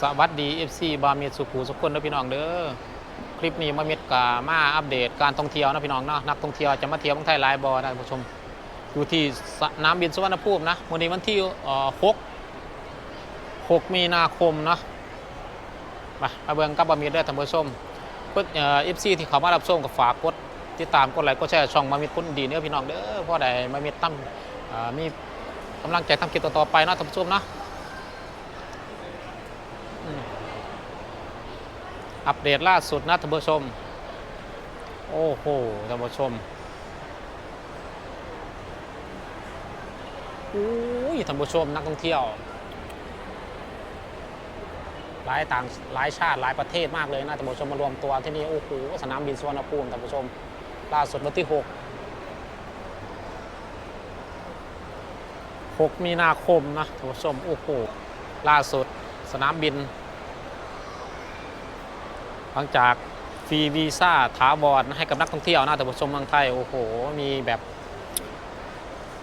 สวัสดี FC บาเมีสุขูสุขคนเด้อพี่น้องเด้อคลิปนี้มาเมียกามาอัปเดตการท่องเที่ยวนะพี่น้องเนาะนักท่องเที่ยวจะมาเที่ยวเมืองไทยหลายบ่อนะผู้ชมอยู่ที่สนามบินสุวรรณภูมินะวันนี้วันที่เอ่อ6มีนาคมเนาะมามาเบิ่งกับบาเมีเด้อท่านผู้ชมเพิ่นเอ่อ FC ที่เขามารับชมก็ฝากกดติดตามกดไลค์กดแชร์ช่องมาเมียคนดีเด้อพี่น้องเด้อพราะได้มาเมียตั้มมีกำลังใจทำคลิปต่อๆไปเนาะท่านผู้ชมเนาะ อัปเดตล่าสุดนะท่านผู้ชม โอ้โหท่านผู้ชมอุ้ยท่านผู้ชมนักท่องเที่ยว หลายต่างหลายชาติหลายประเทศมากเลยนะท่านผู้ชมมารวมตัวที่นี่โอ้โหสนามบินสุวรรณภูมิท่านผู้ชม ล่าสุดวันที่ 6 6 มีนาคมนะท่านผู้ชมโอ้โหล่าสุดสนามบิน ลังจากฟรีวีซ่าถาวรให้กับนักท่องเที่ยวนะแต่ผู้ชมเมืองไทยโอ้โหมีแบบ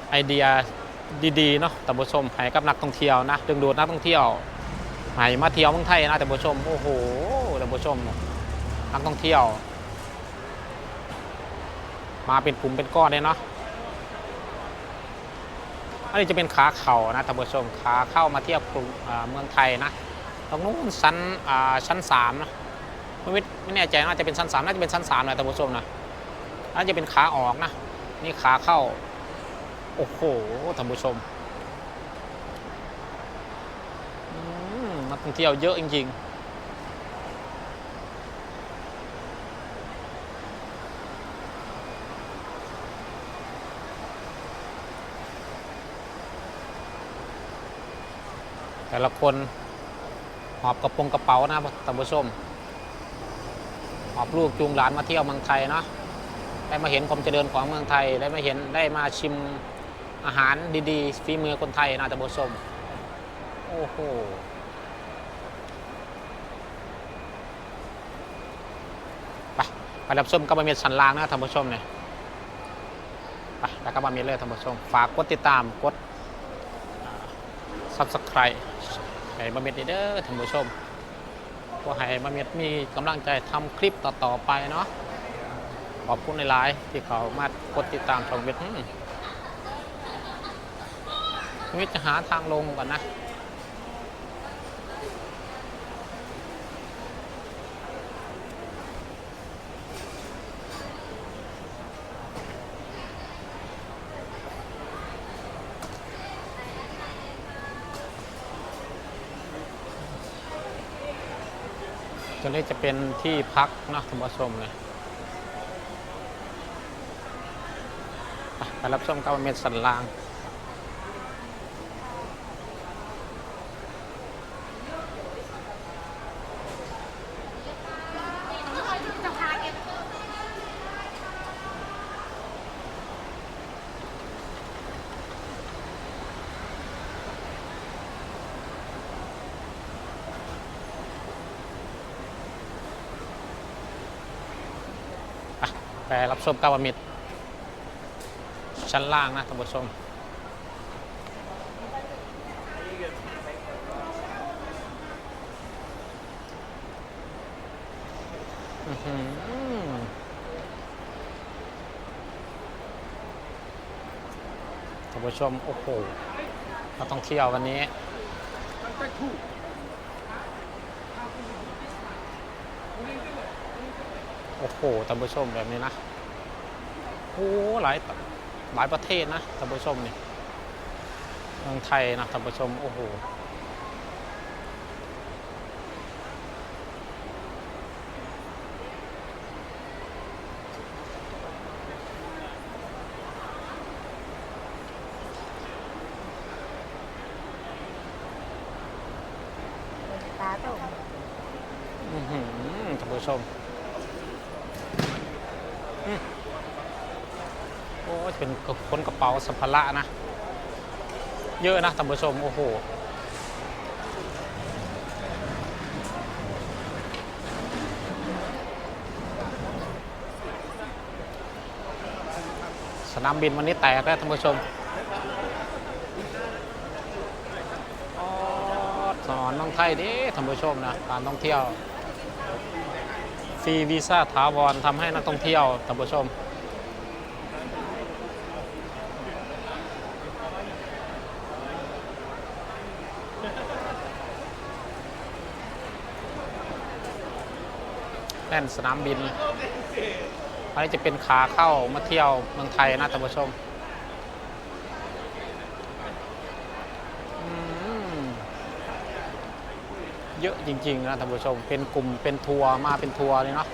ไอเดียดีๆเนาะแต่ผู้ชมให้กับนักท่องเที่ยวนะดึงดูดนักท่องเที่ยวให้มาเที่ยวเมืองไทยนะแต่ผู้ชมโอ้โหแต่ผู้ชมนักท่องเที่ยว มาเป็นกลุ่มเป็นก้อนเลยเนาะอันนี้จะเป็นขาเข่านะท่านผู้ชมขาเข้ามาเที่ยวกรุงเมืองไทยนะตรงนู้นชั้นชั้นสามนะ ไม่ไม่แน่ใจน่าจะเป็นชั้นสามน่าจะเป็นชั้นสามนะท่านผู้ชมนะน่าจะเป็นขาออกนะนี่ขาเข้า โอ้โหท่านผู้ชมมนักท่องเที่ยวเยอะจริงๆแต่ละคนหอบกระโปรงกระเป๋านะท่านผู้ชม หอบลูกจูงหลานมาเที่ยวเมืองไทยเนาะได้มาเห็นความเจริญของเมืองไทยได้มาเห็นได้มาชิมอาหารดีๆฝีมือคนไทยนะท่านผู้ชมโอ้โหไปไปรับชมกับบะเมียสันลางนะท่านผู้ชมเนี่ยไปแล้วก็บะเมียเลยท่านผู้ชม ฝากกดติดตามกดซับสไครต์ให้บะเมียเด้อท่านผู้ชม ก็ให้มาเมียดมีกำลังใจทำคลิปต่อๆไปเนาะขอบคุณในไลน์ที่เขามากดติดตามช่องเวทอืมวิจะหาทางลงก่อนนะ ตัวนี้จะเป็นที่พักนะท่านผู้ชมเลยไปรับชมกับเม็ดสันลาง ไปรับชมกับมิดชั้นล่างนะท่านผู้ชมท่านผู้ชม โอ้โหเราต้องเที่ยววันนี้ โอ้โหท่านผู้ชมแบบนี้นะโอ้หลายหลายประเทศนะท่านผู้ชมนี่เมืองไทยนะท่านผู้ชมโอ้โหตาตุ่มอื้อหือท่านผู้ชมอืม โอ้เป็นคนกระเป๋าสัมภาระนะ เยอะนะท่านผู้ชม โอ้โห สนามบินวันนี้แตกแล้วท่านผู้ชมสออนเมืองไทยด้ท่านผู้ชมนะการท่องเที่ยว รีวีซ่าถาวรทำให้นักท่องเที่ยวท่านผู้ชมแน่นสนามบิน อันนี้จะเป็นขาเข้ามาเที่ยวเมืองไทยนะท่านผู้ชมอืม เยอะจริงๆนะท่านผู้ชม เป็นกลุ่มเป็นทัวร์มาเป็นทัวร์เลยเนาะ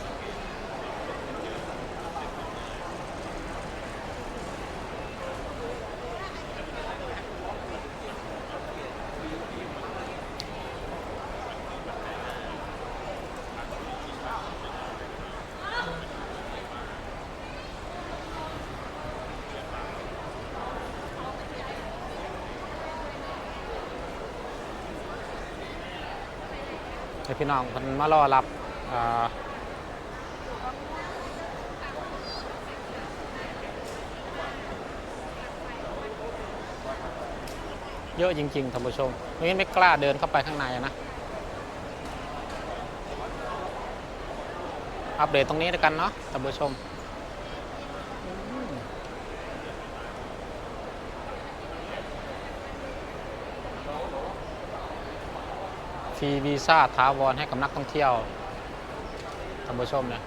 พี่น้องมันมารอรับเยอะจริงๆท่านผู้ชมไม่งั้นไม่กล้าเดินเข้าไปข้างในนะ อัปเดตตรงนี้แล้วกันเนาะท่านผู้ชม รีวีซ่าถาวรให้กับนักท่องเที่ยวท่านผู้ชมนี่ย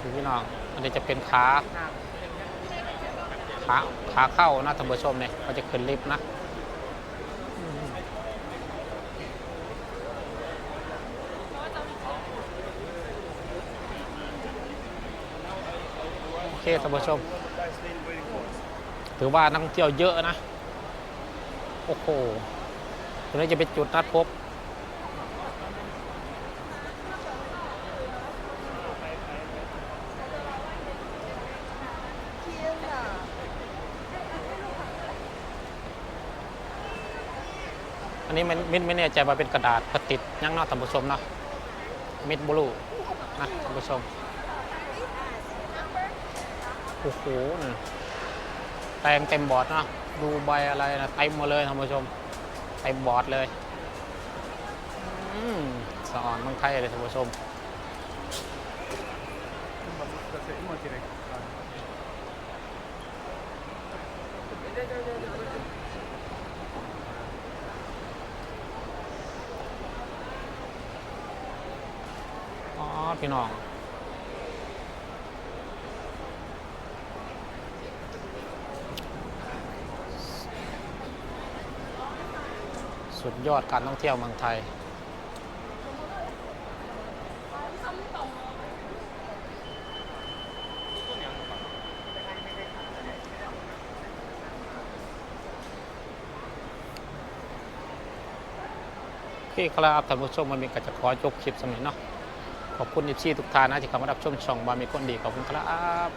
ดูพี่น้อง อันนี้จะเป็นขา ขาขาเข้านะท่านผู้ชมเนี่ยก็จะขึ้นลิฟต์นะโอเคท่านผู้ชม ถือว่านักท่องเที่ยวเยอะนะ โอ้โหตรงนี้จะเป็นจุดนัดพบ อันนี้มันมิดไม่แน่ใจว่าเป็นกระดาษพลาสติกยังนอกท่านผู้ชมเนาะมิดบลูนะท่านผู้ชมโอ้โหนี่แปลงเต็มบอร์ดเนาะดูใบอะไรนะเต็มหมาเลยท่านผู้ชมเต็มบอร์ดเลยอืมสะอ่อนมืองไทยเลยท่านผู้ชมอ๋อ พี่น้องสุดยอดการท่องเที่ยวเมืองไทยโอเครับท่านผู้ชมมันมีกระจะขอจบคลิปสำเร็จเนาะ ขอบคุณอีชีทุกท่านนะที่เข้ามารับชมช่องบามีคนดีขอบคุณครับ